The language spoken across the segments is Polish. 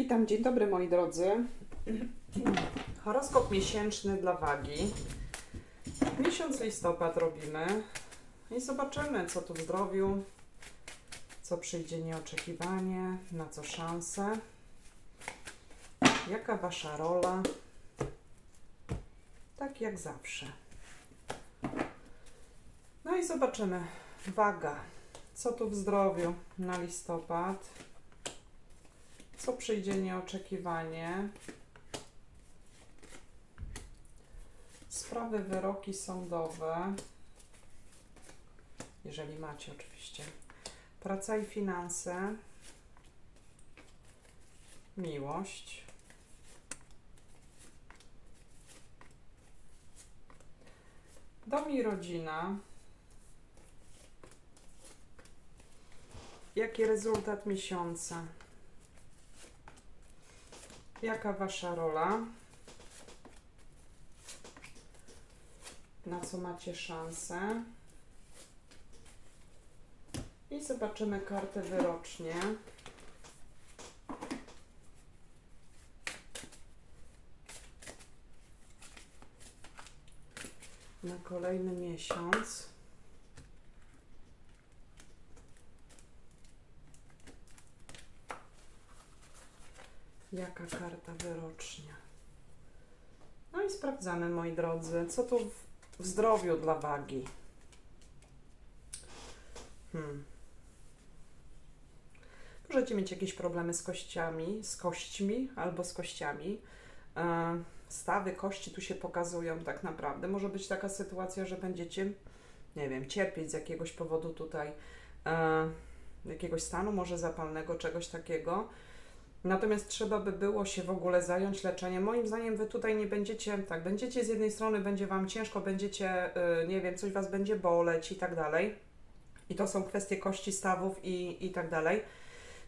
Witam, dzień dobry moi drodzy. Horoskop miesięczny dla wagi. Miesiąc listopad robimy i zobaczymy, co tu w zdrowiu, co przyjdzie nieoczekiwanie, na co szanse, jaka wasza rola. Tak jak zawsze. No i zobaczymy. Waga. Co tu w zdrowiu na listopad? Co przyjdzie nieoczekiwanie? Sprawy, wyroki sądowe. Jeżeli macie, oczywiście. Praca i finanse. Miłość. Dom i rodzina. Jaki rezultat miesiąca? Jaka wasza rola? Na co macie szansę? I zobaczymy kartę wyrocznie. Na kolejny miesiąc. Jaka karta wyrocznia? No i sprawdzamy, moi drodzy, co tu w, zdrowiu dla wagi. Hmm. Możecie mieć jakieś problemy z kościami, z kośćmi albo z kościami. E, stawy kości tu się pokazują tak naprawdę. Może być taka sytuacja, że będziecie, nie wiem, cierpieć z jakiegoś powodu tutaj, e, jakiegoś stanu może zapalnego, czegoś takiego. Natomiast trzeba by było się w ogóle zająć leczeniem. Moim zdaniem wy tutaj nie będziecie, tak, będziecie z jednej strony, będzie wam ciężko, będziecie, y, nie wiem, coś was będzie boleć i tak dalej. I to są kwestie kości stawów i, i tak dalej.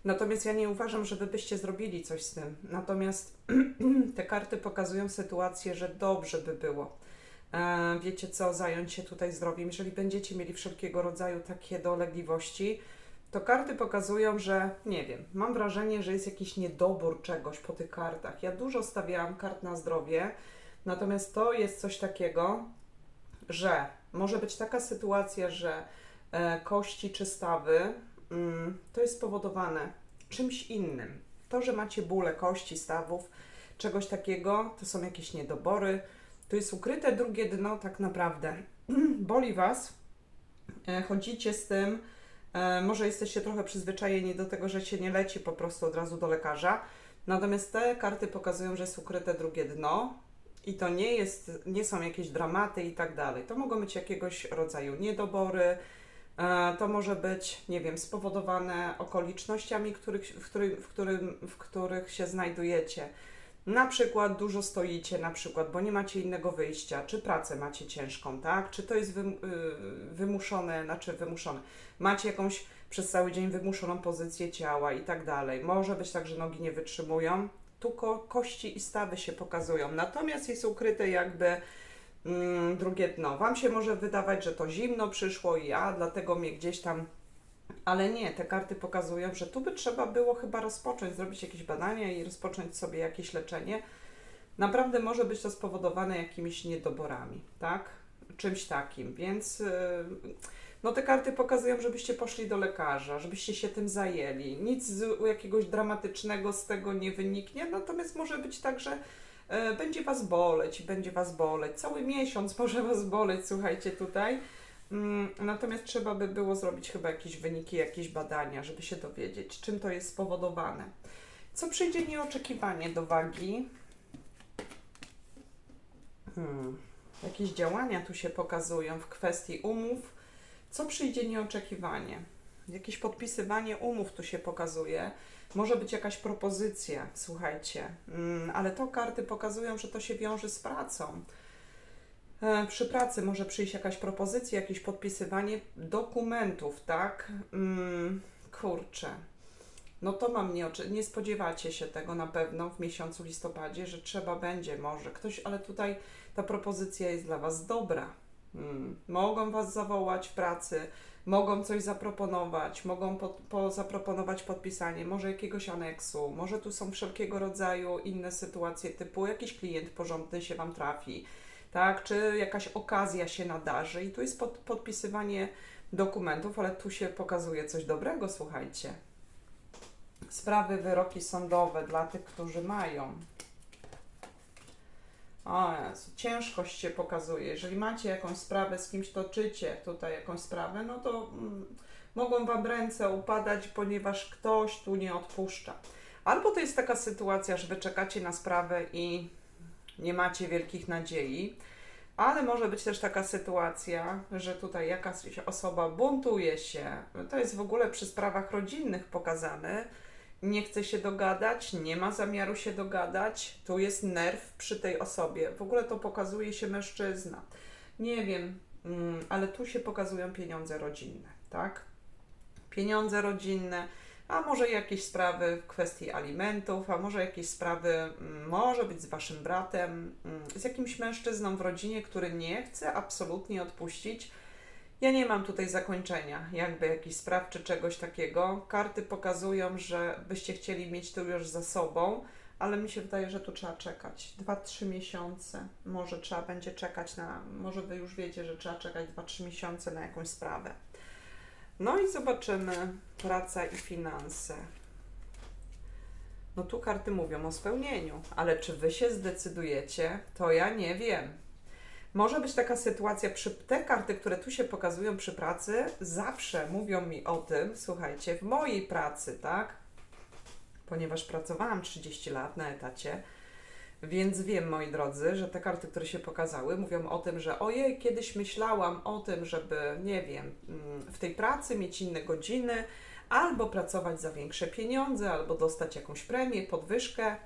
Natomiast ja nie uważam, że wy byście zrobili coś z tym. Natomiast te karty pokazują sytuację, że dobrze by było. E, wiecie co, zająć się tutaj zdrowiem. Jeżeli będziecie mieli wszelkiego rodzaju takie dolegliwości, to karty pokazują, że nie wiem, mam wrażenie, że jest jakiś niedobór czegoś po tych kartach. Ja dużo stawiałam kart na zdrowie, natomiast to jest coś takiego, że może być taka sytuacja, że e, kości czy stawy mm, to jest spowodowane czymś innym. To, że macie bóle kości, stawów, czegoś takiego, to są jakieś niedobory. To jest ukryte drugie dno, tak naprawdę. Boli Was, e, chodzicie z tym, Może jesteście trochę przyzwyczajeni do tego, że się nie leci po prostu od razu do lekarza. Natomiast te karty pokazują, że jest ukryte drugie dno i to nie, jest, nie są jakieś dramaty i tak dalej. To mogą być jakiegoś rodzaju niedobory. e, To może być, nie wiem, spowodowane okolicznościami, których, w, którym, w, którym, w których się znajdujecie. Na przykład dużo stoicie, na przykład, bo nie macie innego wyjścia, czy pracę macie ciężką, tak? Czy to jest y, wymuszone, znaczy wymuszone. Macie jakąś przez cały dzień wymuszoną pozycję ciała i tak dalej. Może być tak, że nogi nie wytrzymują. Tu ko kości i stawy się pokazują. Natomiast jest ukryte jakby mm, drugie dno. Wam się może wydawać, że to zimno przyszło i a, dlatego mnie gdzieś tam ale nie, te karty pokazują, że tu by trzeba było chyba rozpocząć, zrobić jakieś badania i rozpocząć sobie jakieś leczenie. Naprawdę może być to spowodowane jakimiś niedoborami, tak? Czymś takim, więc yy, no te karty pokazują, żebyście poszli do lekarza, żebyście się tym zajęli. Nic jakiegoś dramatycznego z tego nie wyniknie, natomiast może być tak, że yy, będzie Was boleć będzie Was boleć. Cały miesiąc może Was boleć, słuchajcie tutaj. Mm, Natomiast trzeba by było zrobić chyba jakieś wyniki, jakieś badania, żeby się dowiedzieć, czym to jest spowodowane. Co przyjdzie nieoczekiwanie do wagi? Hmm. Jakieś działania tu się pokazują w kwestii umów. Co przyjdzie nieoczekiwanie? Jakieś podpisywanie umów tu się pokazuje. Może być jakaś propozycja, słuchajcie, mm, ale to karty pokazują, że to się wiąże z pracą. E, Przy pracy może przyjść jakaś propozycja, jakieś podpisywanie dokumentów, tak? Mm, kurczę. No to mam nie, oczy- nie spodziewacie się tego na pewno w miesiącu listopadzie, że trzeba będzie może ktoś, ale tutaj ta propozycja jest dla Was dobra. Hmm. Mogą Was zawołać w pracy, mogą coś zaproponować, mogą po, po zaproponować podpisanie może jakiegoś aneksu, może tu są wszelkiego rodzaju inne sytuacje, typu jakiś klient porządny się Wam trafi, tak, czy jakaś okazja się nadarzy i tu jest pod, podpisywanie dokumentów, ale tu się pokazuje coś dobrego, słuchajcie. Sprawy, wyroki sądowe dla tych, którzy mają. O Jezu, ciężkość się pokazuje. Jeżeli macie jakąś sprawę, z kimś toczycie tutaj jakąś sprawę, no to mm, mogą Wam ręce upadać, ponieważ ktoś tu nie odpuszcza. Albo to jest taka sytuacja, że Wy czekacie na sprawę i nie macie wielkich nadziei, ale może być też taka sytuacja, że tutaj jakaś osoba buntuje się. To jest w ogóle przy sprawach rodzinnych pokazane. Nie chce się dogadać, nie ma zamiaru się dogadać. Tu jest nerw przy tej osobie. W ogóle to pokazuje się mężczyzna. Nie wiem, mm, ale tu się pokazują pieniądze rodzinne, tak? Pieniądze rodzinne, a może jakieś sprawy w kwestii alimentów, a może jakieś sprawy, mm, może być z waszym bratem, mm, z jakimś mężczyzną w rodzinie, który nie chce absolutnie odpuścić. Ja nie mam tutaj zakończenia, jakby jakichś spraw czy czegoś takiego. Karty pokazują, że byście chcieli mieć to już za sobą, ale mi się wydaje, że tu trzeba czekać. 2-3 miesiące. Może trzeba będzie czekać na, może wy już wiecie, że trzeba czekać 2-3 miesiące na jakąś sprawę. No i zobaczymy praca i finanse. No tu karty mówią o spełnieniu, ale czy wy się zdecydujecie, to ja nie wiem. Może być taka sytuacja, przy te karty, które tu się pokazują przy pracy, zawsze mówią mi o tym, słuchajcie, w mojej pracy, tak? Ponieważ pracowałam 30 lat na etacie, więc wiem, moi drodzy, że te karty, które się pokazały, mówią o tym, że ojej, kiedyś myślałam o tym, żeby, nie wiem, mm, w tej pracy mieć inne godziny, albo pracować za większe pieniądze, albo dostać jakąś premię, podwyżkę,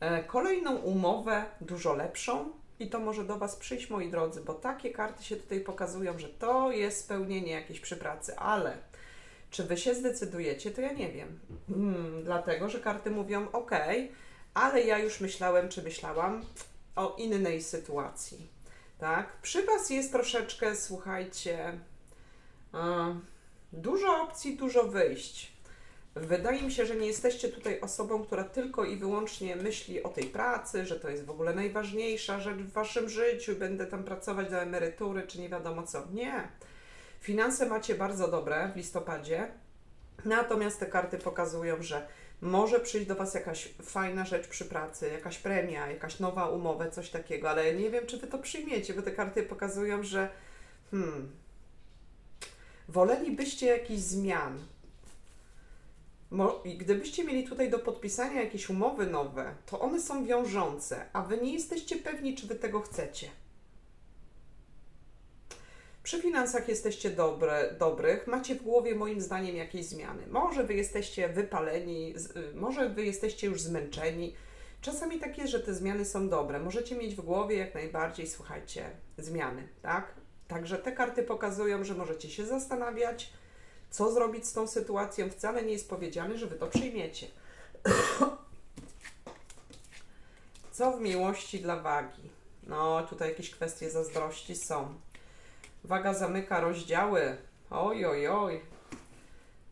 e, kolejną umowę, dużo lepszą. I to może do Was przyjść, moi drodzy, bo takie karty się tutaj pokazują, że to jest spełnienie jakieś przy pracy, ale czy Wy się zdecydujecie, to ja nie wiem. Hmm, dlatego, że karty mówią ok, ale ja już myślałem, czy myślałam o innej sytuacji. Tak? Przy Was jest troszeczkę, słuchajcie, e, dużo opcji, dużo wyjść. Wydaje mi się, że nie jesteście tutaj osobą, która tylko i wyłącznie myśli o tej pracy, że to jest w ogóle najważniejsza rzecz w waszym życiu, będę tam pracować do emerytury, czy nie wiadomo co. Nie. Finanse macie bardzo dobre w listopadzie, natomiast te karty pokazują, że może przyjść do Was jakaś fajna rzecz przy pracy, jakaś premia, jakaś nowa umowa, coś takiego, ale nie wiem, czy Wy to przyjmiecie, bo te karty pokazują, że hmm, wolelibyście jakichś zmian, Mo- I gdybyście mieli tutaj do podpisania jakieś umowy nowe, to one są wiążące, a wy nie jesteście pewni, czy wy tego chcecie. Przy finansach jesteście dobre, dobrych, macie w głowie moim zdaniem jakieś zmiany. Może wy jesteście wypaleni, y, może wy jesteście już zmęczeni. Czasami tak jest, że te zmiany są dobre. Możecie mieć w głowie jak najbardziej, słuchajcie, zmiany, tak? Także te karty pokazują, że możecie się zastanawiać, co zrobić z tą sytuacją. Wcale nie jest powiedziane, że wy to przyjmiecie. Co w miłości dla wagi? No, tutaj jakieś kwestie zazdrości są. Waga zamyka rozdziały. Oj, oj, oj.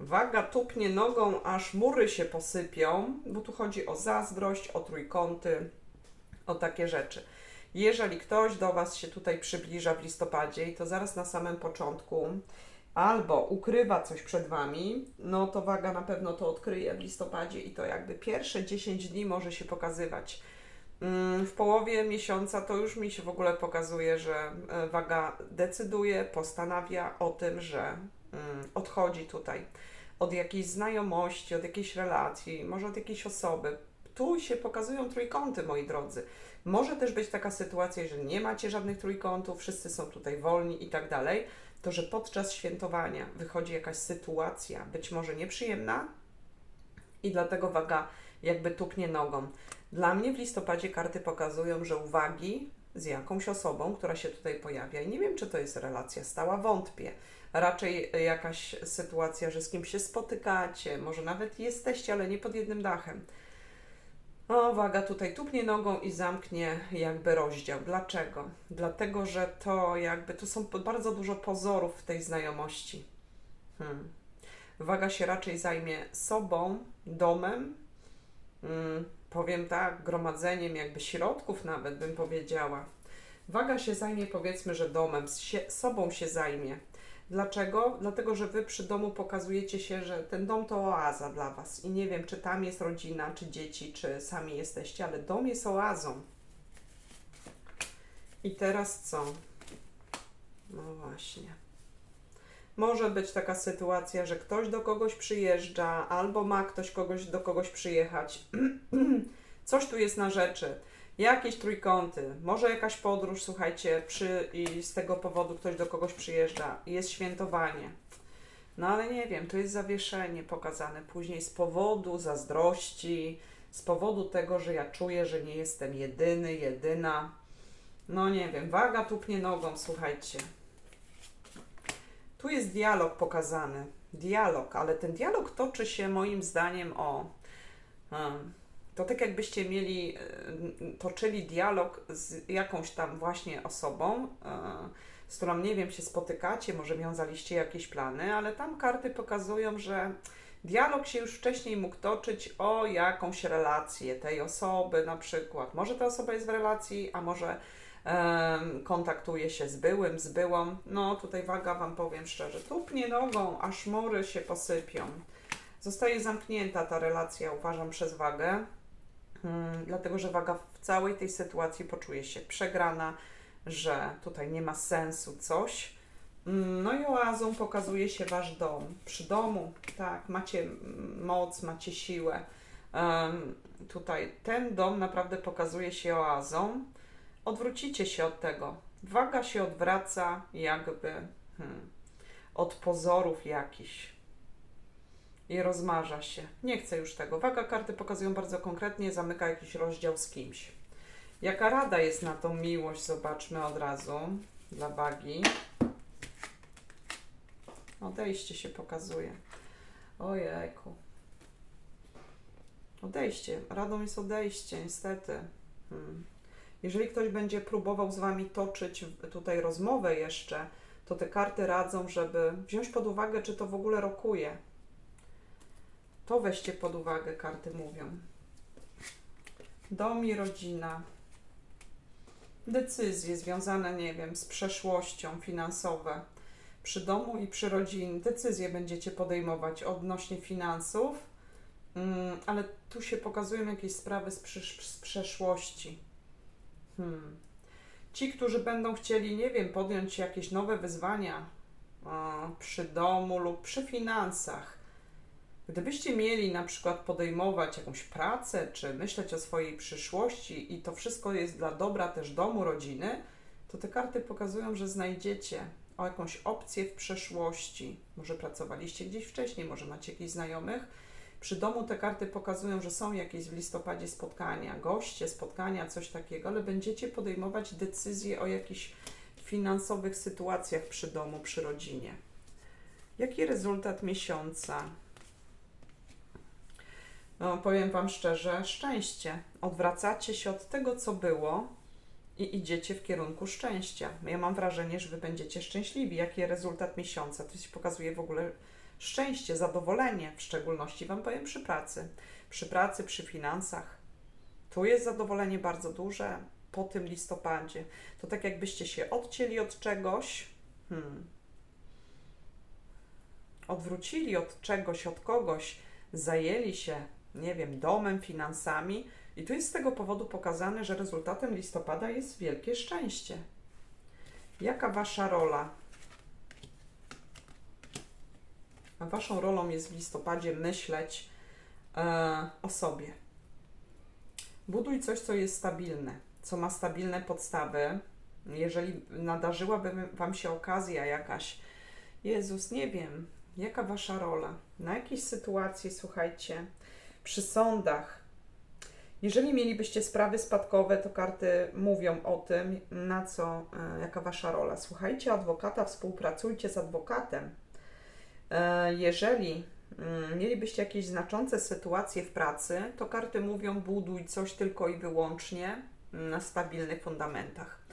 Waga tupnie nogą, aż mury się posypią, bo tu chodzi o zazdrość, o trójkąty, o takie rzeczy. Jeżeli ktoś do Was się tutaj przybliża w listopadzie i to zaraz na samym początku, albo ukrywa coś przed Wami, no to waga na pewno to odkryje w listopadzie i to jakby pierwsze 10 dni może się pokazywać. Mm, W połowie miesiąca to już mi się w ogóle pokazuje, że e, waga decyduje, postanawia o tym, że mm, odchodzi tutaj od jakiejś znajomości, od jakiejś relacji, może od jakiejś osoby. Tu się pokazują trójkąty, moi drodzy. Może też być taka sytuacja, że nie macie żadnych trójkątów, wszyscy są tutaj wolni i tak dalej to, że podczas świętowania wychodzi jakaś sytuacja, być może nieprzyjemna, i dlatego waga jakby tuknie nogą. Dla mnie w listopadzie karty pokazują, że uwagi z jakąś osobą, która się tutaj pojawia, i nie wiem, czy to jest relacja stała, wątpię. Raczej jakaś sytuacja, że z kimś się spotykacie, może nawet jesteście, ale nie pod jednym dachem. O, waga tutaj tupnie nogą i zamknie jakby rozdział. Dlaczego? Dlatego, że to jakby, tu są bardzo dużo pozorów w tej znajomości. Hmm. Waga się raczej zajmie sobą, domem, powiem tak, gromadzeniem jakby środków nawet bym powiedziała. Waga się zajmie powiedzmy, że domem, się, sobą się zajmie. Dlaczego? Dlatego, że Wy przy domu pokazujecie się, że ten dom to oaza dla Was. I nie wiem, czy tam jest rodzina, czy dzieci, czy sami jesteście, ale dom jest oazą. I teraz co? No właśnie. Może być taka sytuacja, że ktoś do kogoś przyjeżdża, albo ma ktoś kogoś do kogoś przyjechać. Coś tu jest na rzeczy. Jakieś trójkąty, może jakaś podróż, słuchajcie, przy, i z tego powodu ktoś do kogoś przyjeżdża, jest świętowanie. No ale nie wiem, tu jest zawieszenie pokazane później z powodu zazdrości, z powodu tego, że ja czuję, że nie jestem jedyny, jedyna. No nie wiem, waga tupnie nogą, słuchajcie. Tu jest dialog pokazany. Dialog, ale ten dialog toczy się moim zdaniem o. to tak jakbyście mieli, toczyli dialog z jakąś tam właśnie osobą, z którą nie wiem, się spotykacie, może wiązaliście jakieś plany, ale tam karty pokazują, że dialog się już wcześniej mógł toczyć o jakąś relację tej osoby na przykład. Może ta osoba jest w relacji, a może kontaktuje się z byłym, z byłą. No tutaj waga Wam powiem szczerze, tupnie nogą, aż mory się posypią. Zostaje zamknięta ta relacja, uważam, przez wagę, mm, dlatego że waga w całej tej sytuacji poczuje się przegrana, że tutaj nie ma sensu coś. Mm, No i oazą pokazuje się Wasz dom. Przy domu, tak, macie moc, macie siłę. Tutaj ten dom naprawdę pokazuje się oazą. Odwrócicie się od tego. Waga się odwraca jakby hmm, od pozorów jakichś i rozmarza się. Nie chcę już tego. Waga karty pokazują bardzo konkretnie, zamyka jakiś rozdział z kimś. Jaka rada jest na tą miłość? Zobaczmy od razu dla wagi. Odejście się pokazuje. Ojejku. Odejście. Radą jest odejście, niestety. Hmm. Jeżeli ktoś będzie próbował z Wami toczyć tutaj rozmowę jeszcze, to te karty radzą, żeby wziąć pod uwagę, czy to w ogóle rokuje. To weźcie pod uwagę, karty mówią. Dom i rodzina. Decyzje związane, nie wiem, z przeszłością finansowe. Przy domu i przy rodzinie decyzje będziecie podejmować odnośnie finansów, mm, ale tu się pokazują jakieś sprawy z, z przeszłości. Hmm. Ci, którzy będą chcieli, nie wiem, podjąć jakieś nowe wyzwania przy domu lub przy finansach, Gdybyście mieli na przykład podejmować jakąś pracę, czy myśleć o swojej przyszłości i to wszystko jest dla dobra też domu, rodziny, to te karty pokazują, że znajdziecie o jakąś opcję w przeszłości. Może pracowaliście gdzieś wcześniej, może macie jakichś znajomych. Przy domu te karty pokazują, że są jakieś w listopadzie spotkania, goście, spotkania, coś takiego, ale będziecie podejmować decyzje o jakichś finansowych sytuacjach przy domu, przy rodzinie. Jaki rezultat miesiąca? No, powiem Wam szczerze, szczęście. Odwracacie się od tego, co było i idziecie w kierunku szczęścia. Ja mam wrażenie, że Wy będziecie szczęśliwi. Jaki rezultat miesiąca? To się pokazuje w ogóle szczęście, zadowolenie, w szczególności Wam powiem przy pracy. Przy pracy, przy finansach. Tu jest zadowolenie bardzo duże po tym listopadzie. To tak jakbyście się odcięli od czegoś, hmm. odwrócili od czegoś, od kogoś, zajęli się nie wiem, domem, finansami. I tu jest z tego powodu pokazane, że rezultatem listopada jest wielkie szczęście. Jaka wasza rola? A waszą rolą jest w listopadzie myśleć e, o sobie. Buduj coś, co jest stabilne, co ma stabilne podstawy. Jeżeli nadarzyłaby Wam się okazja jakaś, Jezus, nie wiem, jaka Wasza rola, na jakiejś sytuacji, słuchajcie, przy sądach. Jeżeli mielibyście sprawy spadkowe, to karty mówią o tym, na co, e, jaka wasza rola. Słuchajcie adwokata, współpracujcie z adwokatem. E, jeżeli mm, mielibyście jakieś znaczące sytuacje w pracy, to karty mówią buduj coś tylko i wyłącznie na stabilnych fundamentach.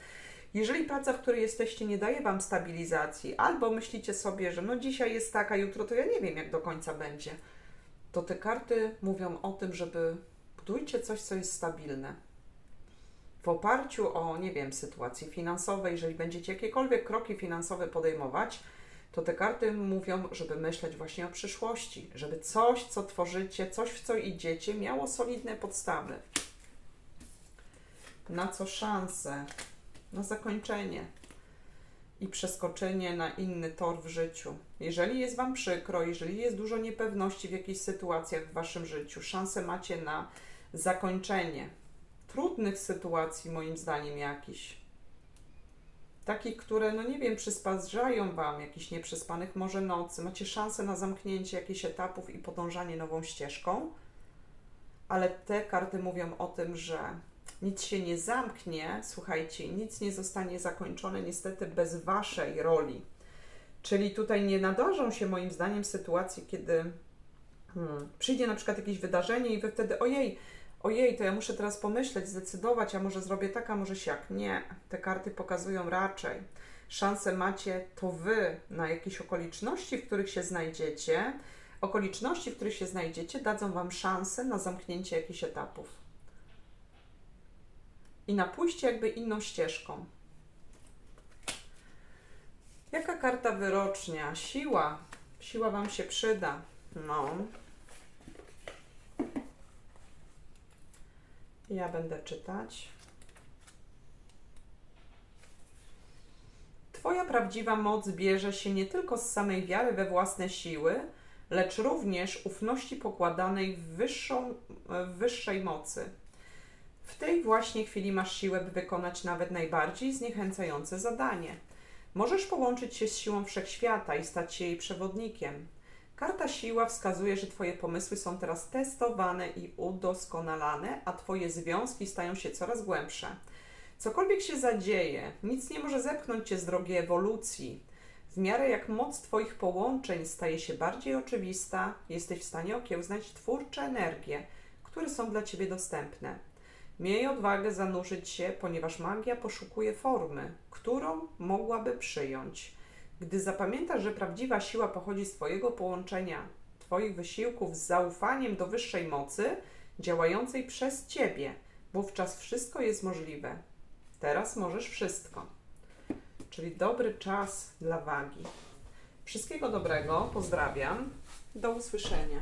Jeżeli praca, w której jesteście, nie daje Wam stabilizacji, albo myślicie sobie, że no dzisiaj jest tak, a jutro to ja nie wiem, jak do końca będzie, to te karty mówią o tym, żeby budujcie coś, co jest stabilne. W oparciu o, nie wiem, sytuacji finansowej, jeżeli będziecie jakiekolwiek kroki finansowe podejmować, to te karty mówią, żeby myśleć właśnie o przyszłości, żeby coś, co tworzycie, coś, w co idziecie, miało solidne podstawy. Na co szanse? Na zakończenie i przeskoczenie na inny tor w życiu. Jeżeli jest Wam przykro, jeżeli jest dużo niepewności w jakichś sytuacjach w Waszym życiu, szanse macie na zakończenie trudnych sytuacji, moim zdaniem, jakichś. Takich, które, no nie wiem, przysparzają Wam, jakichś nieprzespanych może nocy. Macie szansę na zamknięcie jakichś etapów i podążanie nową ścieżką, ale te karty mówią o tym, że nic się nie zamknie, słuchajcie, nic nie zostanie zakończone niestety bez Waszej roli. Czyli tutaj nie nadarzą się moim zdaniem sytuacji, kiedy hmm, przyjdzie na przykład jakieś wydarzenie i Wy wtedy, ojej, ojej, to ja muszę teraz pomyśleć, zdecydować, a może zrobię tak, a może siak. Nie, te karty pokazują raczej. Szanse macie to Wy na jakieś okoliczności, w których się znajdziecie. Okoliczności, w których się znajdziecie, dadzą Wam szansę na zamknięcie jakichś etapów i na pójście jakby inną ścieżką. Jaka karta wyrocznia? Siła. Siła Wam się przyda. No. Ja będę czytać. Twoja prawdziwa moc bierze się nie tylko z samej wiary we własne siły, lecz również ufności pokładanej w, wyższą, w wyższej mocy. W tej właśnie chwili masz siłę, by wykonać nawet najbardziej zniechęcające zadanie. Możesz połączyć się z siłą wszechświata i stać się jej przewodnikiem. Karta siła wskazuje, że Twoje pomysły są teraz testowane i udoskonalane, a Twoje związki stają się coraz głębsze. Cokolwiek się zadzieje, nic nie może zepchnąć Cię z drogi ewolucji. W miarę jak moc Twoich połączeń staje się bardziej oczywista, jesteś w stanie okiełznać twórcze energie, które są dla Ciebie dostępne. Miej odwagę zanurzyć się, ponieważ magia poszukuje formy, którą mogłaby przyjąć. Gdy zapamiętasz, że prawdziwa siła pochodzi z Twojego połączenia, Twoich wysiłków z zaufaniem do wyższej mocy, działającej przez Ciebie, wówczas wszystko jest możliwe. Teraz możesz wszystko. Czyli dobry czas dla wagi. Wszystkiego dobrego, pozdrawiam. Do usłyszenia.